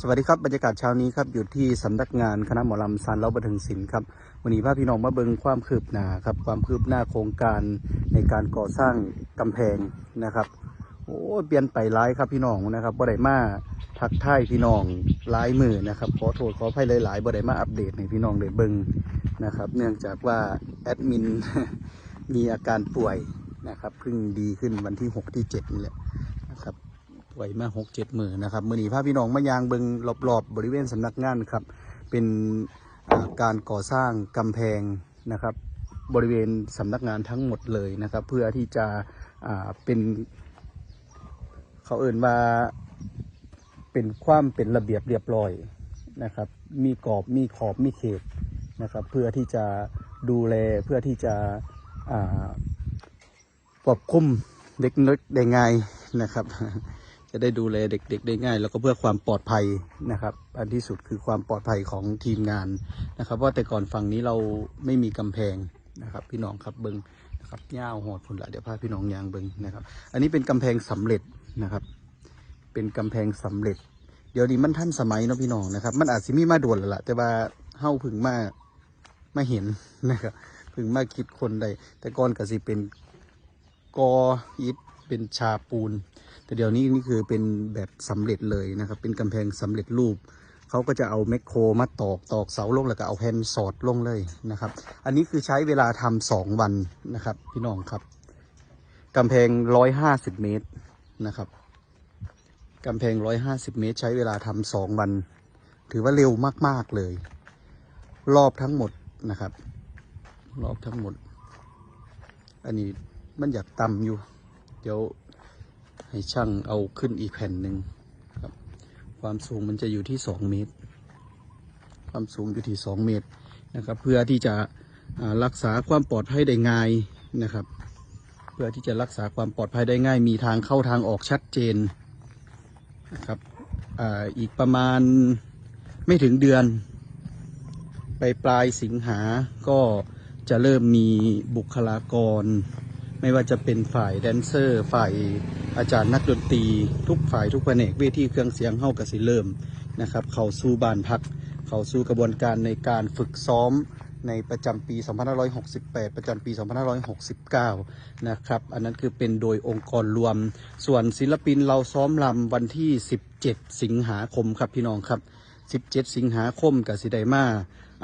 สวัสดีครับบรรยากาศเช้านี้ครับอยู่ที่สำนักงานคณะหมอลำซานเล้าบันเทิงศิลป์ครับวันนี้พาพี่น้องมาเบิงความคืบหน้าครับความคืบหน้าโครงการในการก่อสร้างกำแพงนะครับโอ้เปลี่ยนไปหลายครับพี่น้องนะครับบ่ได้มาทักทายพี่น้องหลายมือนะครับขอโทษขออภัยหลายๆบ่ได้มาอัปเดตให้พี่น้องได้เบิงนะครับ เนื่องจากว่าแอดมินมีอาการป่วยนะครับเพิ่งดีขึ้นวันที่ 6 ที่7นี่แหละนะครับ ป่วยมาหกเจ็ดหมื่นนะครับมือนีพาพี่น้องมายางเบิงรอบๆบบริเวณสำนักงานครับ เป็นการก่อสร้างกำแพงนะครับ บริเวณสำนักงานทั้งหมดเลยนะครับ เพื่อที่จะเป็นเขาเอื่นว่าเป็นความเป็นระเบียบเรียบร้อยนะครับ มีกรอบมีขอบมีเขตนะครับ เพื่อที่จะดูแลเพื่อที่จะควบคุมเด็กน้อยได้ง่ายนะครับ จะได้ดูแลเด็กๆ ได้ง่าย แล้วก็เพื่อความปลอดภัยนะครับ อันที่สุดคือความปลอดภัยของทีมงานนะครับเพราแต่ก่อนฝั่งนี้เราไม่มีกำแพงนะครับ พี่น้องครับเบิงนะครับย่าวหอดผลละเดี๋ยวพาพี่น้องยางเบิงนะครับ อันนี้เป็นกำแพงสำเร็จนะครับ เป็นกำแพงสำเร็จ เดี๋ยวนี้มันท่านสมัยเนาะพี่น้องนะครับ มันอาจจะมีมาด่วนแล้วล่ะแต่ว่าเฮาพึงมามาเห็นนะครับพึงมาคิดคนได้แต่ก่อนก็สิเป็นกออิฐเป็นชาปูน แต่เดี๋ยวนี้นี่คือเป็นแบบสำเร็จเลยนะครับ เป็นกำแพงสำเร็จรูป เขาก็จะเอาแมคโครมาตอกตอกเสาลงแล้วก็เอาแผ่นสอดลงเลยนะครับ อันนี้คือใช้เวลาทำสองวันนะครับ พี่น้องครับกำแพงร้อยห้าสิบเมตรนะครับกำแพงร้อยห้าสิบเมตร ใช้เวลาทำสองวัน ถือว่าเร็วมาก ๆเลย รอบทั้งหมดนะครับ รอบทั้งหมด อันนี้มันอยากต่ำอยู่ เดี๋ยว ให้ช่างเอาขึ้นอีกแผ่นหนึ่งครับ ความสูงมันจะอยู่ที่สองเมตร ความสูงอยู่ที่สองเมตรนะครับ เพื่อที่จะรักษาความปลอดภัยได้ง่ายนะครับ เพื่อที่จะรักษาความปลอดภัยได้ง่าย มีทางเข้าทางออกชัดเจนนะครับออีกประมาณไม่ถึงเดือน ไปปลายสิงหาก็จะเริ่มมีบุคลากร ไม่ว่าจะเป็นฝ่ายแดนเซอร์ ฝ่ายอาจารย์นักดนตรี ทุกฝ่ายทุกแผนกเวทีเครื่องเสียงเฮ้ากสิเริ่มนะครับ เขาสู่บ้านพัก เขาสู่กระบวนการในการฝึกซ้อมในประจำปี 2568 ประจำปี 2569 นะครับ อันนั้นคือเป็นโดยองค์กรรวม ส่วนศิลปินเราซ้อมลำวันที่ 17 สิงหาคมครับพี่น้องครับ 17 สิงหาคมกับสิไดมา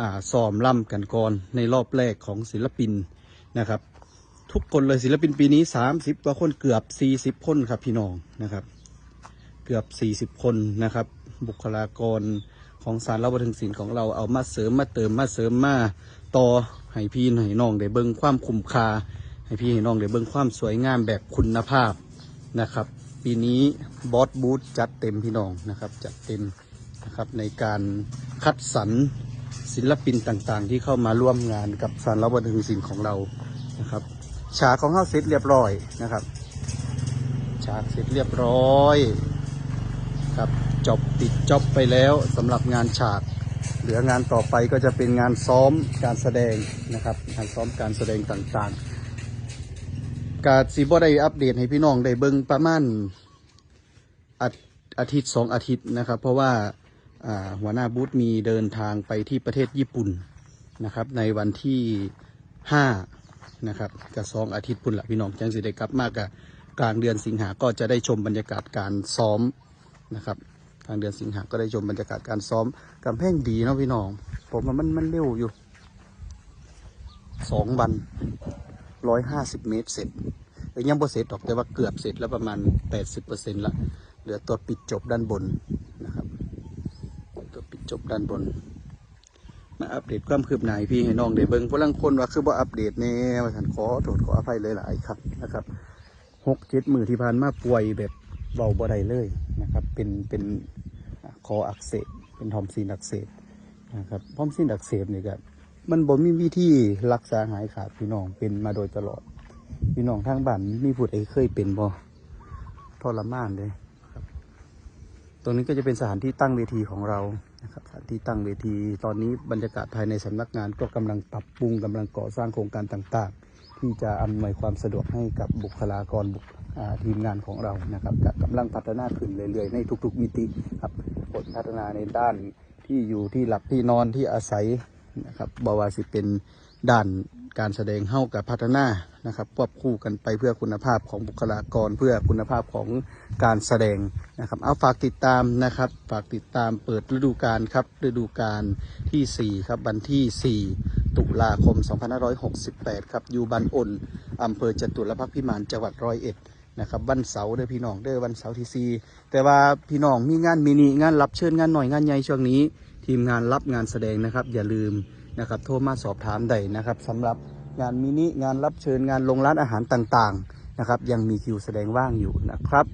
อ่าซ้อมลำกันก่อนในรอบแรกของศิลปินนะครับ ทุกคนเลยศิลปินปีนี้30กว่าคนเกือบ40คนครับพี่น้องนะครับ เกือบ40คนนะครับ บุคลากรของสารเราบันทิงศิลป์ของเราเอามาเสริมมาเติมมาเสริมมาต่อให้พี่ให้น้องได้เบิ่งความคุ้มค่าให้พี่ให้น้องได้เบิ่งความสวยงามแบบคุณภาพนะครับ ปีนี้บอสบูธจัดเต็มพี่น้องนะครับ จัดเต็มนะครับในการคัดสรรศิลปินต่างๆ ที่เข้ามาร่วมงานกับสารเราบันทิงศิลป์ของเรานะครับ ฉากของเขาเสร็จเรียบร้อยนะครับฉากเสร็จเรียบร้อยครับจบปิดจบไปแล้วสำหรับงานฉาก เหลืองานต่อไปก็จะเป็นงานซ้อมการแสดงนะครับงานซ้อมการแสดงต่างๆ กาสีบ่ได้อัปเดตให้พี่น้องได้เบิ่งประมาณอาอาทิตย์สองอาทิตย์นะครับ เพราะว่าอ่าหัวหน้าบูธมีเดินทางไปที่ประเทศญี่ปุ่นนะครับ ในวันที่ห้า นะครับกับสองอาทิตย์พุ่นละพี่น้องจังสิได้กลับมากกับกลางเดือนสิงหาก็จะได้ชมบรรยากาศการซ้อมนะครับกลางเดือนสิงหาก็ได้ชมบรรยากาศการซ้อมกำแพงดีเนาะพี่น้อง ผมมันมันเร็วอยู่สองวันร้อยห้าสิบเมตรเสร็จยยังบ่เสร็จหรอกแต่ว่าเกือบเสร็จแล้วประมาณแปดสิบเปอร์เซ็นต์ละเหลือตัวปิดจบด้านบนนะครับตัวปิดจบด้านบน มาอัปเดตความคืบหน้าพี่ให้น้องได้เบิ่งพลังคนว่าคือบ่อัปเดตแน่ว่าฉันขอโทษขออภัยหลายๆครับนะครับหกเจ็ดมือที่ผ่านมาป่วยแบบเบาบ่ได้เลยนะครับ เป็นเป็นคออักเสบเป็นทอมซีนอักเสบนะครับทอมซีนอักเสบนี่ก็มันบ่มีวิธีรักษาหายขาดพี่น้องเป็นมาโดยตลอด พี่น้องทางบ้านมีผู้ใดเคยเป็นบ่ทรมานเลยครับตรงนี้ก็จะเป็นสถานที่ตั้งเวทีของเรา นะครับสถานที่ตั้งเวทีตอนนี้บรรยากาศภายในสำนักงานก็กำลังปรับปรุงกำลังก่อสร้างโครงการต่างๆ ที่จะอำนวยความสะดวกให้กับบุคลากรบุคทีมงานของเรานะครับกำลังพัฒนาขึ้นเรื่อยๆในทุกๆมิติครับผลพัฒนาในด้านที่อยู่ที่หลับที่นอนที่อาศัยนะครับบว่าสิเป็นด้าน การแสดงเฮ้ากับพัฒนานะครับควบคู่กันไปเพื่อคุณภาพของบุคลากร เพื่อคุณภาพของการแสดงนะครับเอาฝากติดตามนะครับ ฝากติดตามเปิดฤดูกาลครับฤดูกาลที่4ครับวันที่ 4 ตุลาคม 2568 ครับอยู่บ้านอ่นอำเภอจตุรพักษ์พิมานจังหวัดร้อยเอ็ดนะครับวันเสาร์เด้อพี่น้องเด้อวันเสาร์ที่ 4 แต่ว่าพี่น้องมีงานมินิงานรับเชิญงานหน่อยงานใหญ่ช่วงนี้ ทีมงานรับงานแสดงนะครับ อย่าลืม นะครับโทรมาสอบถามได้นะครับสำหรับงานมินิงานรับเชิญงานลงร้านอาหารต่างๆนะครับยังมีคิวแสดงว่างอยู่นะครับ